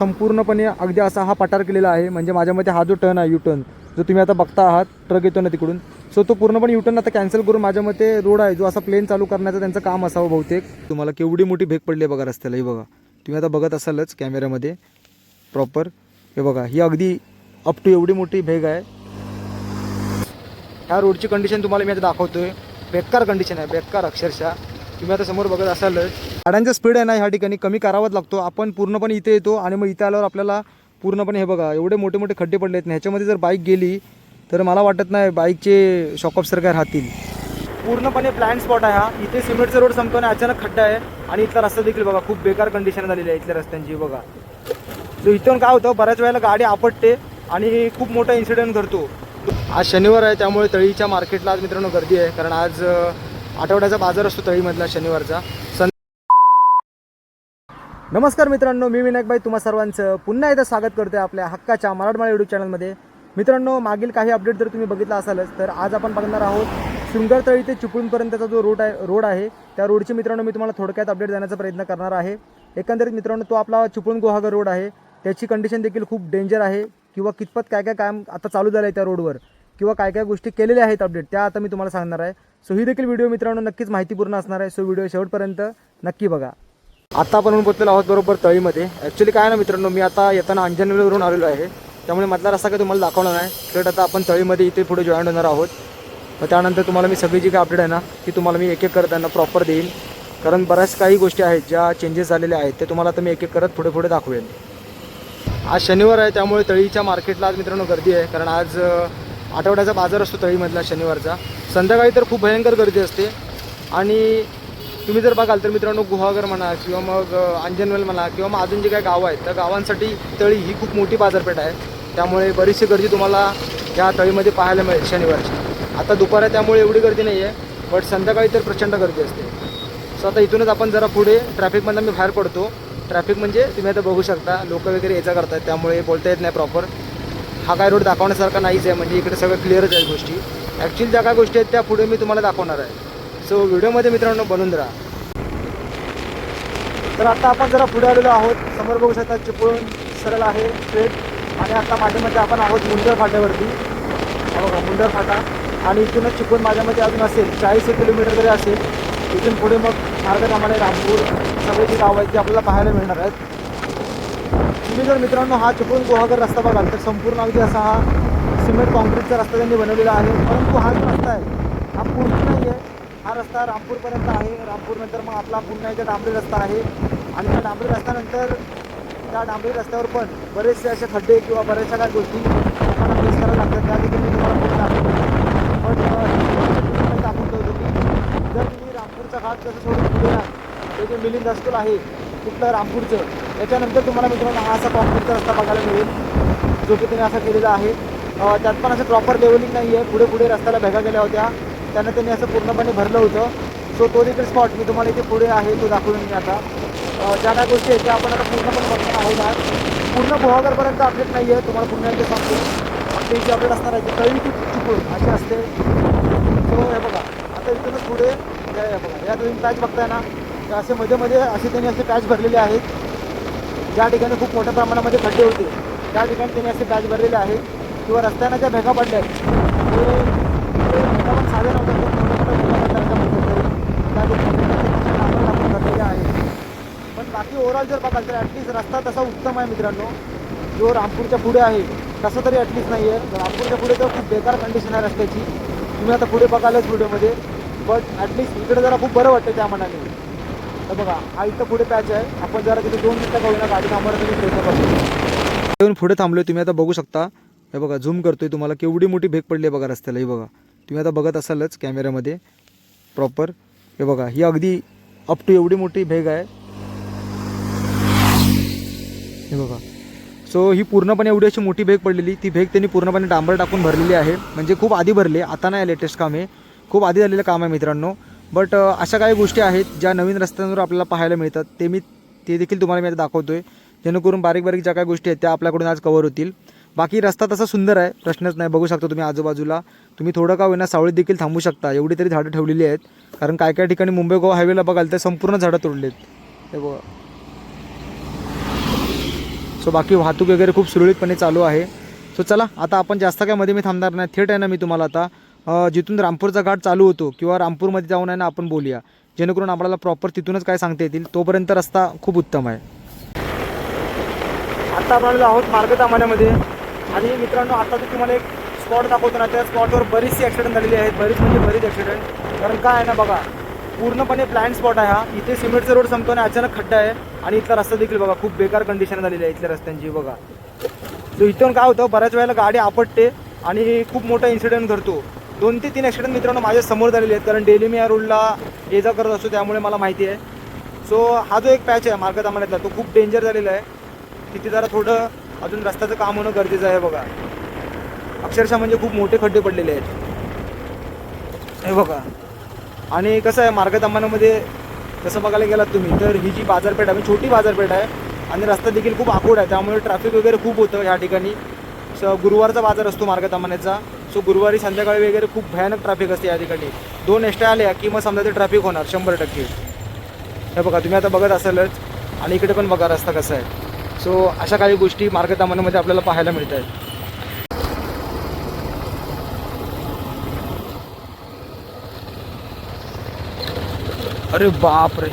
संपूर्णपणे अगदी असा हा पठार केलेला आहे. म्हणजे माझ्या मते हा जो टर्न आहे यू टर्न जो तुम्ही आता बघता आहात ट्रक येतो ना तिकडून. सो तो पूर्णपणे युटर्न आता कॅन्सल करून माझ्या मते रोड आहे. जो असा प्लेन चालू करण्याचं त्यांचं काम असावं बहुतेक. तुम्हाला केवढी मोठी भेग पडली आहे बघा रस्त्याला. ही बघा. तुम्ही आता बघत असालच कॅमेऱ्यामध्ये प्रॉपर हे बघा. ही अगदी अप टू एवढी मोठी भेग आहे. ह्या रोडची कंडिशन तुम्हाला मी आता दाखवतो आहे बेकार कंडिशन आहे. बेकार अक्षरशः. तुम्ही आता समोर बघत असाल गाड्यांचा स्पीड आहे ना ह्या ठिकाणी कमी करावाच लागतो. आपण पूर्णपणे इथे येतो आणि मग इथे आल्यावर आपल्याला पूर्णपणे हे बघा एवढे मोठे मोठे खड्डे पडले आहेत. ना ह्याच्यामध्ये जर बाईक गेली तर मला वाटत नाही बाईकचे शॉकअप्सर काय राहतील. पूर्णपणे प्लॅन स्पॉट आहे हा. इथे सिमेंटचा रोड संपतो आणि अचानक खड्डा आहे. आणि इथला रस्ता देखील बघा खूप बेकार कंडिशन झालेली आहे इथल्या रस्त्यांची बघा. सो इथून काय होतं बऱ्याच वेळेला गाडी आपटते आणि खूप मोठा इन्सिडेंट घडतो. आज शनिवार आहे त्यामुळे तळीच्या मार्केटला आज मित्रांनो गर्दी आहे. कारण आज आठवड्याचा बाजार असतो तळीमधला शनिवारचा. सं नमस्कार मित्रांनो मी विनायकबाई. तुम्हा सर्वांचं पुन्हा एकदा स्वागत करतोय आपल्या हक्काच्या मराठमाळा यूट्यूब चॅनलमध्ये मित्रांनो मागील काही अपडेट जर तुम्ही बघितला असालच तर आज आपण बघणार आहोत शृंगारतळी ते चिपळूणपर्यंतचा जो रोड आहे रोड आहे त्या रोडची मित्रांनो मी तुम्हाला थोडक्यात अपडेट देण्याचा प्रयत्न करणार आहे. एकंदरीत मित्रांनो तो आपला चिपळूण गुहागर रोड आहे. त्याची कंडिशन देखील खूप डेंजर आहे किंवा कितपत काय काय काम आता चालू झालं आहे त्या रोडवर किंवा काय काय गोष्टी केलेल्या आहेत अपडेट त्या आता मी तुम्हाला सांगणार आहे. सो ही देखील व्हिडिओ मित्रांनो नक्कीच माहितीपूर्ण असणार आहे. सो व्हिडिओ शेवटपर्यंत नक्की बघा. आता आपण होऊन पोचलेलो आहोत बरोबर तळीमध्ये. ॲक्च्युली काय ना मित्रांनो मी आता येताना अंजनवेलवरून आलेलो आहे. त्यामुळे मधला रस्ता काही तुम्हाला दाखवणार नाही. थेट आता आपण तळीमध्ये इथे पुढे जॉईन होणार आहोत. मग त्यानंतर तुम्हाला मी सगळी जी काही अपडेट आहे ना ती तुम्हाला मी एक एक करत त्यांना प्रॉपर देईन. कारण बऱ्याच काही गोष्टी आहेत ज्या चेंजेस झालेल्या आहेत ते तुम्हाला आता मी एक एक करत पुढे पुढे दाखवेन. आज शनिवार आहे त्यामुळे तळीच्या मार्केटला आज मित्रांनो गर्दी आहे. कारण आज आठवड्याचा बाजार असतो तळीमधला शनिवारचा. संध्याकाळी तर खूप भयंकर गर्दी असते. आणि तुम्ही जर बघाल तर मित्रांनो गुहागर म्हणा किंवा मग अंजनवेल म्हणा किंवा मग अजून जे काही गावं आहेत त्या गावांसाठी तळी ही खूप मोठी बाजारपेठ आहे. त्यामुळे बरीचशी गर्दी तुम्हाला या तळीमध्ये पाहायला मिळेल शनिवारची. आता दुपार आहे त्यामुळे एवढी गर्दी नाही आहे बट संध्याकाळी तर प्रचंड गर्दी असते. सो आता इथूनच आपण जरा पुढे ट्रॅफिकमधनं मी बाहेर पडतो. ट्रॅफिक म्हणजे तुम्ही आता बघू शकता लोक वगैरे याचा करतात त्यामुळे बोलता येत नाही प्रॉपर हा काय रोड दाखवण्यासारखा नाहीच आहे म्हणजे इकडे सगळं क्लिअरच आहे गोष्टी. ॲक्च्युली ज्या काय गोष्टी आहेत त्या पुढे मी तुम्हाला दाखवणार आहे. सो व्हिडिओमध्ये मित्रांनो बनून राहा. तर आता आपण जरा पुढे आलेलो आहोत. समोर बघू शकता चिपळूण सरळ आहे स्ट्रेट आणि आता माझ्यामध्ये आपण आहोत मुंडर फाट्यावरती. बघा मुंडर फाटा. आणि इथूनच चिपळूण माझ्यामध्ये अजून असेल चाळीस एक किलोमीटर तरी असेल. इथून पुढे मग मार्गक्रमाने रामपूर सगळे जी गाव आहेत ती आपल्याला पाहायला मिळणार आहेत. तुम्ही जर मित्रांनो हा चिपळूण गुहागर रस्ता बघाल तर संपूर्ण अगदी असा हा सिमेंट कॉन्क्रीटचा रस्ता त्यांनी बनवलेला आहे. परंतु हा जो रस्ता आहे हा पूर्ण नाही आहे. हा रस्ता रामपूरपर्यंत आहे. रामपूरनंतर मग आपला पुन्हा एकदा डांबरी रस्ता आहे. आणि त्या डांबरी रस्त्यानंतर त्या डांबरी रस्त्यावर पण बरेचसे असे खड्डे किंवा बऱ्याचशा काही गोष्टी लोकांना फेस करायला लागतात. त्या देखील मी तुम्हाला पण दाखवून ठेवतो की जर तुम्ही रामपूरचा घाट जसं सोडून पुढे ते जे मिलिंद हायस्कूल आहे कुठलं रामपूरचं त्याच्यानंतर तुम्हाला मित्रांनो हा असा कॉन्क्रीटचा रस्ता बघायला मिळेल. जो की त्यांनी असा केलेला आहे. त्यात पण असं प्रॉपर लेवलिंग नाही आहे पुढे पुढे रस्त्याला भेगा गेल्या होत्या. त्यानं त्यांनी असं पूर्णपणे भरलं होतं. सो तो देखील स्पॉट मी तुम्हाला इथे पुढे आहे तो दाखवून मी आता. ज्या काय गोष्टी आहेत त्या आपण आता पूर्णपणे बघणार आहोत आज. पूर्ण गुहागरपर्यंत अपडेट नाही आहे तुम्हाला पुन्हा एकदा सांगतो. ते जी अपडेट असणार आहे ती कळी की चुकून अशी असते. सो हे बघा. आता इथूनच पुढे बघा. या तुम्ही पॅच बघताय ना असे मध्ये मध्ये असे त्यांनी असे पॅच भरलेले आहेत. ज्या ठिकाणी खूप मोठ्या प्रमाणामध्ये खड्डे होते त्या ठिकाणी त्यांनी असे बॅच भरलेले आहे. किंवा रस्त्यानं ज्या भेगा पडल्या आहेत ते ते भेगा पण साधे आहे. पण बाकी ओव्हरऑल जर बघाल तर ॲटलिस्ट रस्ता तसा उत्तम आहे मित्रांनो. जो रामपूरच्या पुढे आहे तसं तरी ॲटलिस्ट नाही आहे रामपूरच्या पुढे तर खूप बेकार कंडिशन आहे रस्त्याची. तुम्ही आता पुढे बघालच व्हिडिओमध्ये बट ॲटलिस्ट इकडे जरा खूप बरं वाटतं त्या मनाने. तर बघा हा इथं पुढे पॅच आहे. आपण जरा तिथे दोन मिनटं ना गाडी थांबवण्याचा प्रयत्न करतो येऊन पुढे थांबलोय तुम्ही आता बघू शकता. हे बघा झूम करतोय तुम्हाला. केवढी मोठी भेग पडली आहे बघा रस्त्याला ही बघा. तुम्ही आता बघत असालच कॅमेऱ्यामध्ये प्रॉपर हे बघा ही अगदी अप टू एवढी मोठी भेग आहे. हे बघा. सो ही पूर्णपणे एवढी अशी मोठी भेग पडलेली. ती भेग त्यांनी पूर्णपणे डांबर टाकून भरलेली आहे. म्हणजे खूप आधी भरली आहे. आता नाही लेटेस्ट काम. आहे खूप आधी झालेलं काम आहे मित्रांनो. बट अशा काही गोष्टी आहेत ज्या नवीन रस्त्यांवर आपल्याला पाहायला मिळतात. ते मी ते देखील तुम्हाला मी आता दाखवतो आहे जेणेकरून बारीक बारीक ज्या काही गोष्टी आहेत त्या आपल्याकडून आज कवर होतील. बाकी रस्ता तसा सुंदर आहे. प्रश्नच नाही. बघू शकता तुम्ही आजूबाजूला. तुम्ही थोडं का होईना सावळीत देखील थांबू शकता. एवढी तरी झाडं ठेवलेली आहेत. कारण काय काय ठिकाणी मुंबई गोवा हायवेला बघाल तर संपूर्ण झाडं तोडलेत हे बघा. सो बाकी वाहतूक वगैरे खूप सुरळीतपणे चालू आहे. सो चला. आता आपण जास्त काय मध्ये मी थांबणार नाही. थेट आहे ना मी तुम्हाला आता. जिथून रामपूरचा घाट चालू होतो किंवा रामपूरमध्ये जाऊन आहे ना आपण बोलूया. जेणेकरून आपल्याला प्रॉपर तिथूनच काय सांगता येतील. तोपर्यंत रस्ता खूप उत्तम आहे. आता आपण आहोत मार्गतामान्यामध्ये आणि मित्रांनो आता तर तुम्हाला एक स्पॉट दाखवतो ना त्या स्पॉटवर बरीचशी ॲक्सिडेंट झालेली आहेत. बरीच म्हणजे बरीच ॲक्सिडेंट कारण काय आहे ना बघा पूर्णपणे प्लॅन स्पॉट आहे हा. इथे सिमेंटचा रोड संपतो आणि अचानक खड्डा आहे आणि इथला रस्ता देखील बघा खूप बेकार कंडिशन झालेली आहे इथल्या रस्त्यांची बघा. सो इथून काय होतं बऱ्याच वेळेला गाडी आपटते आणि खूप मोठा इन्सिडेंट घडतो. दोन ते तीन ॲक्सिडेंट मित्रांनो माझ्यासमोर झालेले आहेत. कारण डेली मी या रोडला ये जा करत असतो त्यामुळे मला माहिती आहे. सो हा जो एक पॅच आहे मार्गतामान्यातला तो खूप डेंजर झालेला आहे. तिथे जरा थोडं अजून रस्त्याचं काम होणं गरजेचं आहे बघा. अक्षरशः म्हणजे खूप मोठे खड्डे पडलेले आहेत. हे बघा. आणि कसं आहे मार्गतामानामध्ये जसं बघायला गेलात तुम्ही तर ही जी बाजारपेठ आहे छोटी बाजारपेठ आहे आणि रस्ता देखील खूप आखूड आहे. त्यामुळे ट्रॅफिक वगैरे खूप होतं या ठिकाणी. स गुरुवारचा बाजार असतो मार्गतामान्याचा सो गुरुवारी संध्याकाळी वगैरे खूप भयानक ट्रॅफिक असते या ठिकाणी. दोन एक्स्ट्रा आल्या की मग समजा ते ट्रॅफिक होणार शंभर टक्के. हे बघा तुम्ही आता बघत असालच आणि इकडे पण बघा रस्ता कसा आहे. सो अशा काही गोष्टी मार्गदामानामध्ये आपल्याला पाहायला मिळत आहेत अरे बाप रे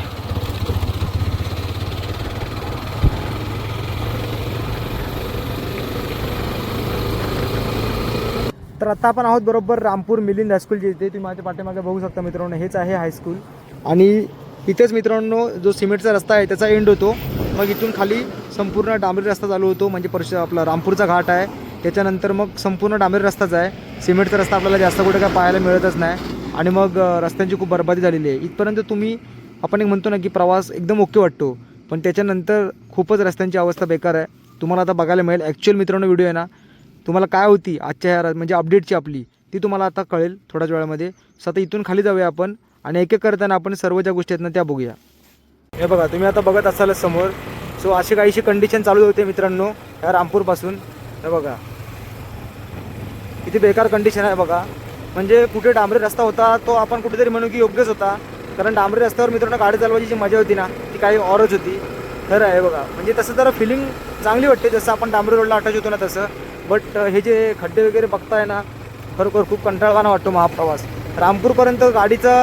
तर आता आपण आहोत बरोबर रामपूर मिलिंद हायस्कूल जे इथे तुम्ही माझ्या पाठीमागे बघू शकता मित्रांनो हेच आहे हायस्कूल आणि इथेच मित्रांनो जो सिमेंटचा रस्ता आहे त्याचा एंड होतो. मग इथून खाली संपूर्ण डांबरी रस्ता चालू होतो म्हणजे परश आपला रामपूरचा घाट आहे. त्याच्यानंतर मग संपूर्ण डांबरी रस्ताच आहे. सिमेंटचा रस्ता आपल्याला जास्त कुठे काय पाहायला मिळतच नाही. आणि मग रस्त्यांची खूप बरबादी झालेली आहे. इथपर्यंत तुम्ही आपण एक म्हणतो ना की प्रवास एकदम ओके वाटतो. पण त्याच्यानंतर खूपच रस्त्यांची अवस्था बेकार आहे. तुम्हाला आता बघायला मिळेल. ॲक्च्युअल मित्रांनो व्हिडिओ आहे ना तुम्हाला काय होती आजच्या ह्या म्हणजे अपडेटची आपली ती तुम्हाला आता कळेल थोड्याच वेळामध्ये. सो आता इथून खाली जाऊया आपण आणि एक एक करताना आपण सर्व ज्या गोष्टी आहेत ना त्या बघूया. हे बघा तुम्ही आता बघत असाल समोर. सो अशी काहीशी कंडिशन चालू होते मित्रांनो या रामपूरपासून. हे बघा. किती बेकार कंडिशन आहे बघा. म्हणजे कुठे डांबरी रस्ता होता तो आपण कुठेतरी म्हणू की योग्यच होता. कारण डांबरी रस्त्यावर मित्रांनो गाडी चालवायची जी मजा होती ना ती काही औरच होती. खरं आहे बघा. म्हणजे तसं जरा फिलिंग चांगली वाटते जसं आपण डांबरी रोडला आठवत होतो ना तसं. बट हे जे खड्डे वगैरे बघताय ना खरोखर खूप कंटाळवाना वाटतो महाप्रवास. रामपूरपर्यंत गाडीचा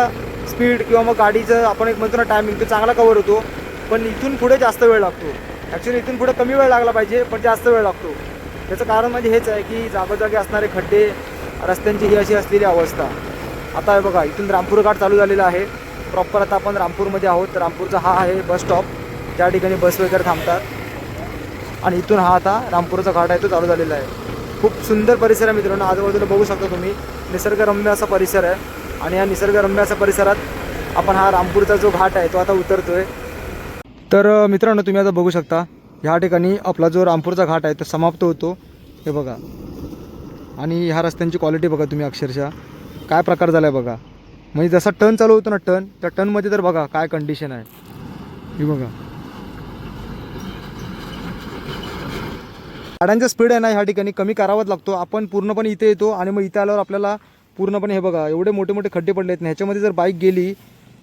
स्पीड किंवा मग गाडीचं आपण एक म्हणतो ना टायमिंग तो चांगला कवर होतो. पण इथून पुढे जास्त वेळ लागतो. ॲक्च्युली इथून पुढे कमी वेळ लागला पाहिजे पण जास्त वेळ लागतो. त्याचं कारण म्हणजे हेच आहे की जागोजागी असणारे खड्डे रस्त्यांची ही अशी असलेली अवस्था. आता आहे बघा इथून रामपूर घाट चालू झालेला आहे. प्रॉपर आता आपण रामपूरमध्ये आहोत. रामपूरचा हा आहे बस स्टॉप ज्या ठिकाणी बस वगैरे थांबतात. आणि इथून हा आता रामपूरचा घाट आहे तो चालू झालेला आहे. खूप सुंदर परिसर आहे मित्रांनो. आजूबाजूला बघू शकता तुम्ही. निसर्गरम्य असा परिसर आहे. आणि या निसर्गरम्य असा परिसरात आपण हा रामपूरचा जो घाट आहे तो आता उतरतोय. तर मित्रांनो तुम्ही आता बघू शकता ह्या ठिकाणी आपला जो रामपूरचा घाट आहे तो समाप्त होतो. हे बघा. आणि ह्या रस्त्यांची क्वालिटी बघा तुम्ही अक्षरशः. काय प्रकार झाला आहे बघा. म्हणजे जसा टर्न चालू होतो ना टर्न त्या टर्नमध्ये तर बघा काय कंडिशन आहे. हे बघा. गाड्यांचा स्पीड आहे ना ह्या ठिकाणी कमी करावाच लागतो. आपण पूर्णपणे इथे येतो आणि मग इथे आल्यावर आपल्याला पूर्णपणे हे बघा एवढे मोठे मोठे खड्डे पडले आहेत. ना ह्याच्यामध्ये जर बाईक गेली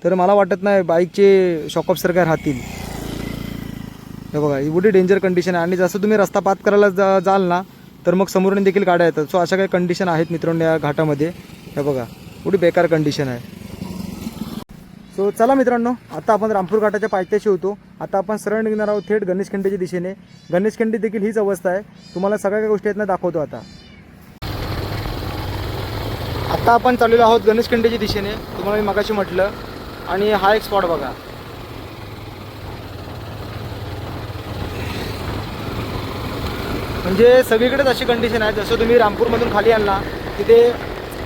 तर मला वाटत नाही बाईकचे शॉकअप्सर काय राहतील. हे बघा एवढी डेंजर कंडिशन आहे. आणि जसं तुम्ही रस्ता पात करायला जा जाल ना तर मग समोरून देखील गाड्या येतात. सो अशा काही कंडिशन आहेत मित्रांनो या घाटामध्ये. हे बघा एवढी बेकार कंडिशन आहे. सो चला मित्रांनो आता आपण रामपूर घाटाच्या पायथ्याशी होतो. आता आपण सरळ निघणार आहोत थेट गणेशखंडीच्या दिशेने. गणेशखंडी देखील हीच अवस्था आहे. तुम्हाला सगळ्या काही गोष्टी आहेत ना दाखवतो आता. आता आपण चाललेलो आहोत गणेशखंडीच्या दिशेने. तुम्हाला मी मगाशी म्हटलं. आणि हा एक स्पॉट बघा. म्हणजे सगळीकडेच अशी कंडिशन आहे. जसं तुम्ही रामपूरमधून खाली आणला तिथे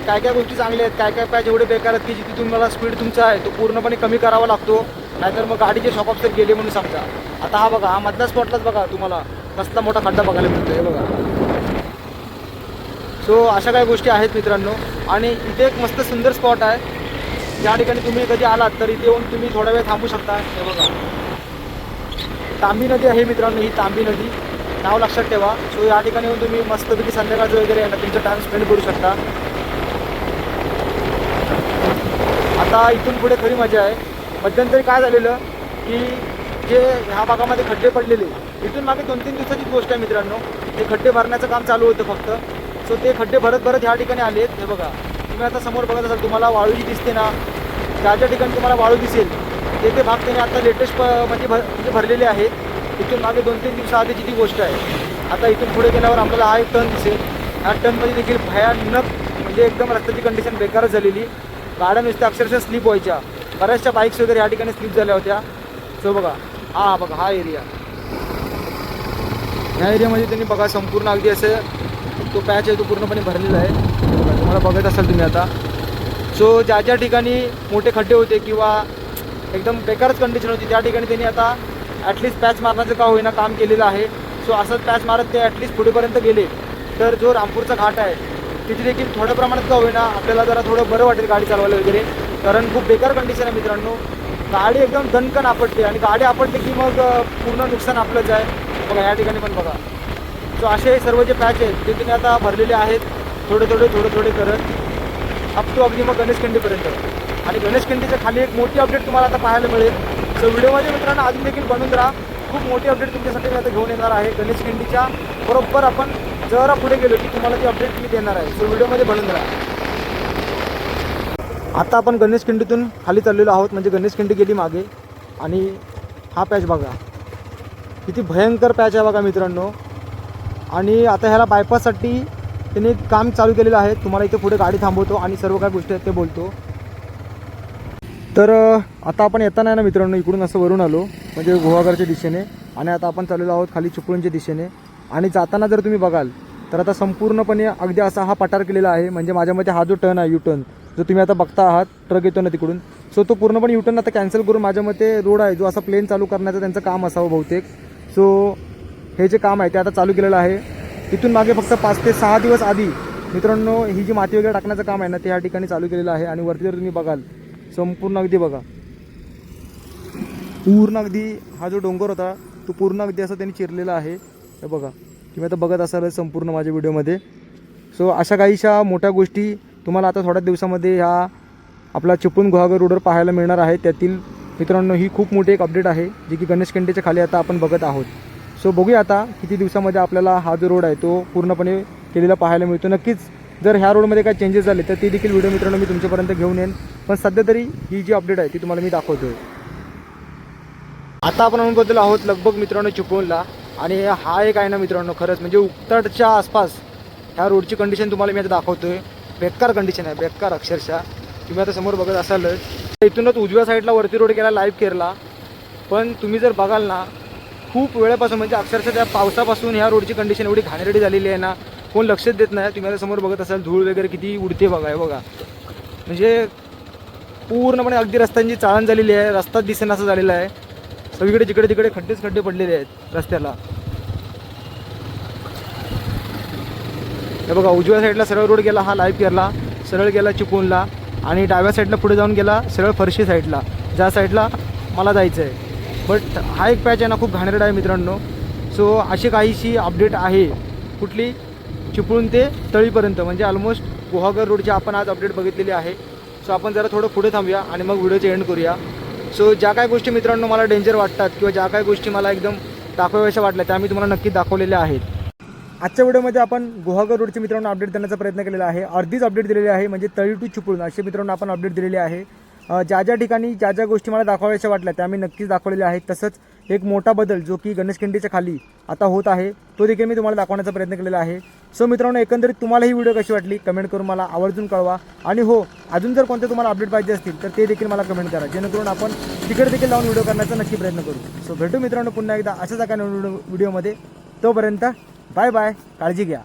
काय काय गोष्टी चांगल्या आहेत काय काय पाहिजे एवढे बेकार आहेत की जिथे तुम्हाला स्पीड तुमचा आहे तो पूर्णपणे कमी करावा लागतो. नाहीतर मग गाडीचे शॉकअप तर गेले म्हणून समजा आता हा बघा हा मधल्या स्पॉटलाच बघा तुम्हाला. कसला मोठा खड्डा बघायला मिळतो हे बघा. सो अशा काही गोष्टी आहेत मित्रांनो. आणि इथे एक मस्त सुंदर स्पॉट आहे. ज्या ठिकाणी तुम्ही कधी आलात तर इथे येऊन तुम्ही थोडा वेळ थांबू शकता. हे बघा. तांबी नदी आहे मित्रांनो ही तांबी नदी. नाव लक्षात ठेवा. सो या ठिकाणी येऊन तुम्ही मस्तपैकी संध्याकाळचं वगैरे आहे तुमचा टाइम स्पेंड करू शकता. आता इथून पुढे खरी मजा आहे. मध्यंतरी काय झालेलं की जे ह्या भागामध्ये खड्डे पडलेले इथून मागे दोन तीन दिवसाची गोष्ट आहे मित्रांनो. ते खड्डे भरण्याचं काम चालू होतं फक्त. सो ते खड्डे भरत भरत ह्या ठिकाणी आलेत हे बघा तुम्ही आता समोर बघत असाल तुम्हाला वाळू जी दिसते ना? ज्या ज्या ठिकाणी तुम्हाला वाळू दिसेल ते ते भाग त्याने आता लेटेस्ट म्हणजे भर म्हणजे भरलेले आहेत. इथून मागे दोन तीन दिवसाआधीची ती गोष्ट आहे. आता इथून पुढे गेल्यावर आपल्याला हा एक टन दिसेल. ह्या टनमध्ये देखील भयानक म्हणजे एकदम रस्त्याची कंडिशन बेकारच झालेली. गाड्या नुसत्या अक्षरशः स्लिप व्हायच्या. बऱ्याचशा बाईक्स वगैरे या ठिकाणी स्लिप झाल्या होत्या. सो बघा हा हा बघा हा एरिया ह्या एरियामध्ये त्यांनी बघा संपूर्ण अगदी असं तो पॅच आहे तो पूर्णपणे भरलेला आहे. बघा तुम्हाला बघत असाल तुम्ही आता. सो ज्या ज्या ठिकाणी मोठे खड्डे होते किंवा एकदम बेकारच कंडिशन होती त्या ठिकाणी त्यांनी आता ॲटलिस्ट पॅच मारण्याचं का होईना काम केलेलं आहे. सो असंच पॅच मारत ते ॲटलिस्ट पुढेपर्यंत गेले. तर जो रामपूरचा घाट आहे तिथे देखील थोड्या प्रमाणात का होईना आपल्याला जरा थोडं बरं वाटेल गाडी चालवायला वगैरे. कारण खूप बेकार कंडिशन आहे मित्रांनो. गाडी एकदम दणकन आपटते आणि गाडी आपटते की मग पूर्ण नुकसान आपलंच आहे. बघा या ठिकाणी पण बघा. सो असे सर्व जे पॅच आहेत ते तुम्ही आता भरलेले आहेत. थोडे थोडे थोडे थोडे करत. अप टू अगदी मग गणेशखंडीपर्यंत आणि गणेशखंडीच्या खाली एक मोठी अपडेट तुम्हाला आता पाहायला मिळेल. सो व्हिडिओमध्ये मित्रांनो अजून देखील बनून राहा. खूप मोठी अपडेट तुमच्यासाठी मी आता घेऊन येणार आहे. गणेशखंडीच्या बरोबर आपण जरा पुढे गेलो की तुम्हाला ती अपडेट मी देणार आहे. सो व्हिडिओमध्ये बनून राहा. आता आपण गणेश खिंडीतून खाली चाललेलो आहोत म्हणजे गणेश खिंडी गेली मागे. आणि हा पॅच बघा. किती भयंकर पॅच आहे बघा मित्रांनो. आणि आता ह्याला बायपाससाठी त्याने काम चालू केलेलं आहे. तुम्हाला इथे पुढे गाडी थांबवतो आणि सर्व काही गोष्टी आहेत ते बोलतो. तर आता आपण येताना आहे ना मित्रांनो इकडून असं वरून आलो. म्हणजे गुहागरच्या दिशेने. आणि आता आपण चाललेलो आहोत खाली चिपळूणच्या दिशेने. आणि जाताना जर तुम्ही बघाल तर आता संपूर्णपणे अगदी असा हा पठार केलेला आहे. म्हणजे माझ्या मते हा जो टर्न आहे यू टर्न जो तुम्ही आता बघता आहात ट्रक येतो ना तिकडून. सो तो पूर्णपणे यू टर्न आता कॅन्सल करून माझ्या मते रोड आहे. जो असा प्लेन चालू करण्याचं त्यांचं काम असावं बहुतेक. सो हे जे काम आहे ते आता चालू केलेलं आहे. तिथून मागे फक्त पाच ते सहा दिवस आधी मित्रांनो ही जी माती वगैरे टाकण्याचं काम आहे ना ते या ठिकाणी चालू केलेलं आहे. आणि वरती जर तुम्ही बघाल संपूर्ण अगदी बघा. पूर्ण अगदी हा जो डोंगर होता तो पूर्ण अगदी असा त्यांनी चिरलेला आहे. हे बघा. तुम्ही आता बघत असाल संपूर्ण माझ्या व्हिडिओमध्ये. सो अशा काहीशा मोठ्या गोष्टी तुम्हाला आता थोड्याच दिवसामध्ये ह्या आपला चिपळूण गुहागर रोडवर पाहायला मिळणार आहे. त्यातील मित्रांनो ही खूप मोठी एक अपडेट आहे जी की गणेश खंडेच्या खाली आता आपण बघत आहोत. सो बघूया आता किती दिवसामध्ये आपल्याला हा जो रोड आहे तो पूर्णपणे केलेला पाहायला मिळतो. नक्कीच जर ह्या रोडमध्ये काही चेंजेस झाले तर ते देखील व्हिडिओ मित्रांनो मी तुमच्यापर्यंत घेऊन येईन. पण सध्या तरी ही जी अपडेट आहे ती तुम्हाला मी दाखवतोय. आता आपण बद्दल आहोत लगभग मित्रांनो चिपळूणला. आणि हा एक आहे ना मित्रांनो खरंच म्हणजे उक्ताडच्या आसपास ह्या रोडची कंडिशन तुम्हाला मी आता दाखवतोय. बेकार कंडिशन आहे बेकार अक्षरशः. तुम्ही आता समोर बघत असालच. इथूनच उजव्या साईडला वरती रोड केला लाईव्ह केरला. पण तुम्ही जर बघाल ना खूप वेळापासून म्हणजे अक्षरशः त्या पावसापासून ह्या रोडची कंडिशन एवढी घाणेरडी झालेली आहे ना कोण लक्षच देत नाही. तुम्ही आता समोर बघत असाल धूळ वगैरे किती उडते बघा हे बघा. म्हणजे पूर्णपणे अगदी रस्त्यांची चाळण झालेली आहे रस्ताच दिसेना असं झालेला आहे. सगळीकडे जिकडे तिकडे खड्डेच खड्डे पडलेले आहेत रस्त्याला. हे बघा उजव्या साईडला सरळ रोड गेला हा लाईफ केरला सरळ गेला चिपळूणला आणि डाव्या साईडला पुढे जाऊन गेला सरळ फरशी साईडला ज्या साईडला मला जायचं आहे बट हा एक पॅच आहे ना खूप घाणेरडा आहे मित्रांनो. सो अशी काहीशी अपडेट आहे कुठली? चिपळूण ते तळीपर्यंत. म्हणजे ऑलमोस्ट गुहागर रोडची आपण आज अपडेट बघितलेली आहे. सो आपण जरा थोडं पुढे थांबूया आणि मग व्हिडिओचे एंड करूया. सो ज्या काही गोष्टी मित्रांनो मला डेंजर वाटतात किंवा ज्या काही गोष्टी मला एकदम दाखवाव्याशा वाटल्या त्या मी तुम्हाला नक्की दाखवलेल्या आहेत. आजच्या व्हिडिओमध्ये आपण गुहागर रोडचे मित्रांनो अपडेट देण्याचा प्रयत्न केलेला आहे. अर्धीच अपडेट दिलेली आहे म्हणजे तळी टू चिपळून असे मित्रांनो आपण अपडेट दिलेले आहे. ज्या ज्या ठिकाणी ज्या ज्या गोष्टी मला दाखवाव्याशा वाटल्या त्या मी नक्कीच दाखवलेल्या आहेत. तसंच एक मोठा बदल जो की गणेश खिंडीच्या खाली आता होत आहे तो देखील मी तुम्हाला दाखवण्याचा प्रयत्न केलेला आहे. सो मित्रांनो एकंदरीत तुम्हाला ही व्हिडिओ कशी वाटली कमेंट करून मला आवर्जून कळवा. आणि हो अजून जर कोणते तुम्हाला अपडेट पाहिजे असतील तर ते देखील मला कमेंट करा. जेणेकरून आपण तिकडे देखील लावून व्हिडिओ करण्याचा नक्की प्रयत्न करू. सो भेटू मित्रांनो पुन्हा एकदा अशाच एका व्हिडिओमध्ये. तोपर्यंत बाय बाय काळजी घ्या.